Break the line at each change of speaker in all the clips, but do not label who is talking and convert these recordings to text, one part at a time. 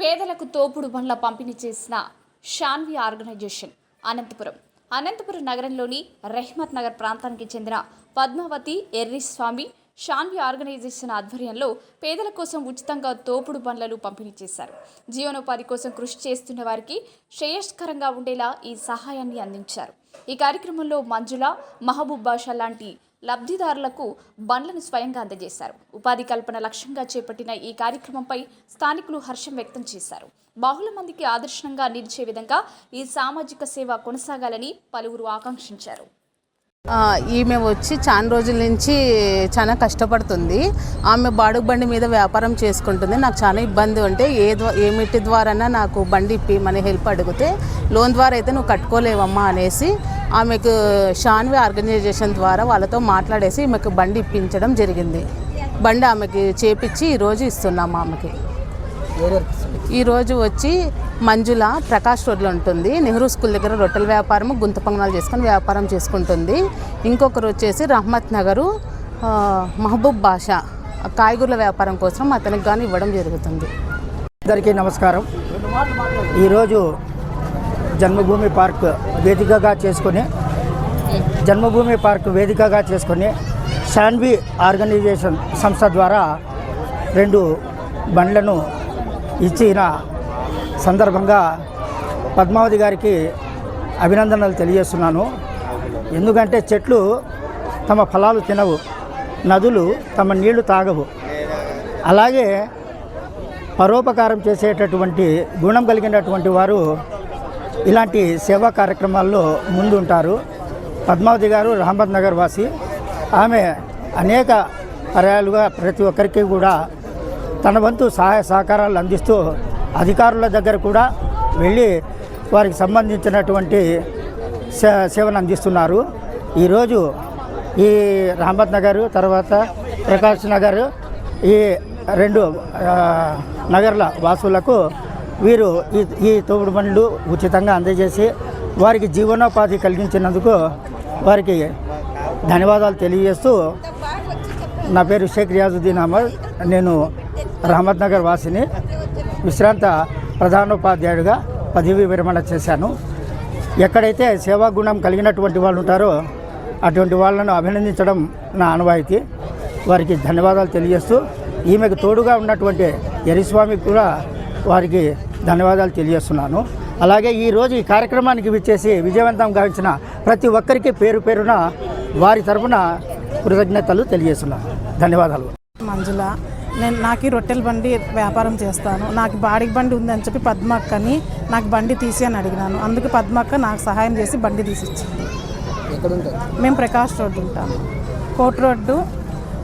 పేదలకు తోపుడు బండ్ల పంపిణీ చేసిన షాన్వి ఆర్గనైజేషన్ అనంతపురం. అనంతపురం నగరంలోని రెహ్మత్ నగర్ ప్రాంతానికి చెందిన పద్మావతి ఎర్రిస్వామి షాన్వి ఆర్గనైజేషన్ ఆధ్వర్యంలో పేదల కోసం ఉచితంగా తోపుడు బండ్లను పంపిణీ చేశారు. జీవనోపాధి కోసం కృషి చేస్తున్న వారికి శ్రేయస్కరంగా ఉండేలా ఈ సహాయాన్ని అందించారు. ఈ కార్యక్రమంలో మంజుల మహబూబ్ బాషా లాంటి లబ్ధిదారులకు బండ్లను స్వయంగా అందజేశారు. ఉపాధి కల్పన లక్ష్యంగా చేపట్టిన ఈ కార్యక్రమంపై స్థానికులు హర్షం వ్యక్తం చేశారు. బహుళ మందికి ఆదర్శంగా నిలిచే విధంగా ఈ సామాజిక సేవ కొనసాగాలని పలువురు ఆకాంక్షించారు.
ఈమె వచ్చి చాలా రోజుల నుంచి చాలా కష్టపడుతుంది. ఆమె బాడుగు బండి మీద వ్యాపారం చేసుకుంటుంది. నాకు చాలా ఇబ్బంది ఉంటే ఏ ఏమిటి ద్వారానా నాకు బండి ఇప్పి మన హెల్ప్ అడిగితే లోన్ ద్వారా అయితే నువ్వు కట్టుకోలేవమ్మా అనేసి ఆమెకు షాన్వి ఆర్గనైజేషన్ ద్వారా వాళ్ళతో మాట్లాడేసి ఈమెకు బండి ఇప్పించడం జరిగింది. బండి ఆమెకి చేపించి ఈరోజు ఇస్తున్నాము ఆమెకి. ఈరోజు వచ్చి మంజుల ప్రకాష్ రోడ్లో ఉంటుంది. నెహ్రూ స్కూల్ దగ్గర రొట్టెల వ్యాపారం గుంత పొంగనాలు చేసుకొని వ్యాపారం చేసుకుంటుంది. ఇంకొకరు వచ్చేసి రహమత్ నగరు మహబూబ్ బాషా కాయగూరల వ్యాపారం కోసం అతనికి కానీ ఇవ్వడం జరుగుతుంది.
అందరికీ నమస్కారం. ఈరోజు జన్మభూమి పార్క్ వేదికగా చేసుకొని జన్మభూమి పార్క్ వేదికగా చేసుకొని శాన్వి ఆర్గనైజేషన్ సంస్థ ద్వారా రెండు బండ్లను ఇచ్చిన సందర్భంగా పద్మావతి గారికి అభినందనలు తెలియజేస్తున్నాను. ఎందుకంటే చెట్లు తమ ఫలాలు తినవు నదులు తమ నీళ్ళు తాగవు. అలాగే పరోపకారం చేసేటటువంటి గుణం కలిగినటువంటి వారు ఇలాంటి సేవా కార్యక్రమాల్లో ముందుంటారు. పద్మావతి గారు రహమద్ నగర్ వాసి. ఆమె అనేక పర్యాలుగా ప్రతి ఒక్కరికి కూడా తన వంతు సహాయ సహకారాలు అందిస్తూ అధికారుల దగ్గర కూడా వెళ్ళి వారికి సంబంధించినటువంటి సే సేవను అందిస్తున్నారు. ఈరోజు ఈ రాంబత్ నగర్ తర్వాత ప్రకాష్ నగర్ ఈ రెండు నగర్ల వాసులకు వీరు ఈ ఈ తోపుడు పనులు ఉచితంగా అందజేసి వారికి జీవనోపాధి కలిగించినందుకు వారికి ధన్యవాదాలు తెలియజేస్తూ నా పేరు షేక్ రియాజుద్దీన్ అహ్మద్. నేను రహమత్ నగర్ వాసిని విశ్రాంత ప్రధానోపాధ్యాయుడిగా పదవి విరమణ చేశాను. ఎక్కడైతే సేవా గుణం కలిగినటువంటి వాళ్ళు ఉంటారో అటువంటి వాళ్ళను అభినందించడం నా ఆనవాయితీ. వారికి ధన్యవాదాలు తెలియజేస్తూ ఈమెకు తోడుగా ఉన్నటువంటి ఎరిస్వామికి కూడా వారికి ధన్యవాదాలు తెలియజేస్తున్నాను. అలాగే ఈరోజు ఈ కార్యక్రమానికి విచ్చేసి విజయవంతం గావించిన ప్రతి ఒక్కరికి పేరు పేరున వారి తరపున కృతజ్ఞతలు తెలియజేస్తున్నాను. ధన్యవాదాలు.
మంజుల నేను నాకు ఈ రొట్టెల బండి వ్యాపారం చేస్తాను. నాకు బాడిగ బండి ఉందని చెప్పి పద్మక్కని నాకు బండి తీసి అని అడిగినాను. అందుకు పద్మక్క నాకు సహాయం చేసి బండి తీసి ఇచ్చింది మేము ప్రకాష్ రోడ్డు ఉంటాము. కోట్ రోడ్డు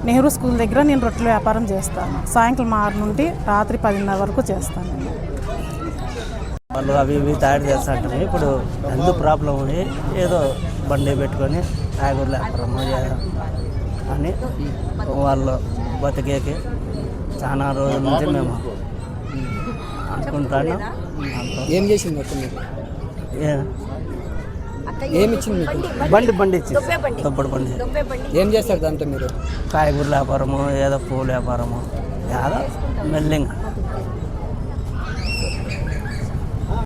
నెహ్రూ స్కూల్ దగ్గర నేను రొట్టెల వ్యాపారం చేస్తాను. సాయంత్రం ఆరు నుండి రాత్రి పదిన్నర వరకు చేస్తాను
వాళ్ళు అవి ఇవి తయారు చేస్తుంటారు. ఇప్పుడు హెల్త్ ప్రాబ్లం ఉండి ఏదో బండి పెట్టుకొని వ్యాపారం చేయాలి అని వాళ్ళు బతికేకి చాలా రోజుల నుంచి మేము అనుకుంటాను.
ఏం చేసింది మొత్తం మీకు
ఏ-
ఏమి ఇచ్చింది మీకు?
బండి బండి ఇచ్చి తప్పుడు బండి.
ఏం చేస్తారు దాంతో మీరు?
కాయగూరల వ్యాపారము ఏదో పూల వ్యాపారము ఏదో మెల్లింగ్.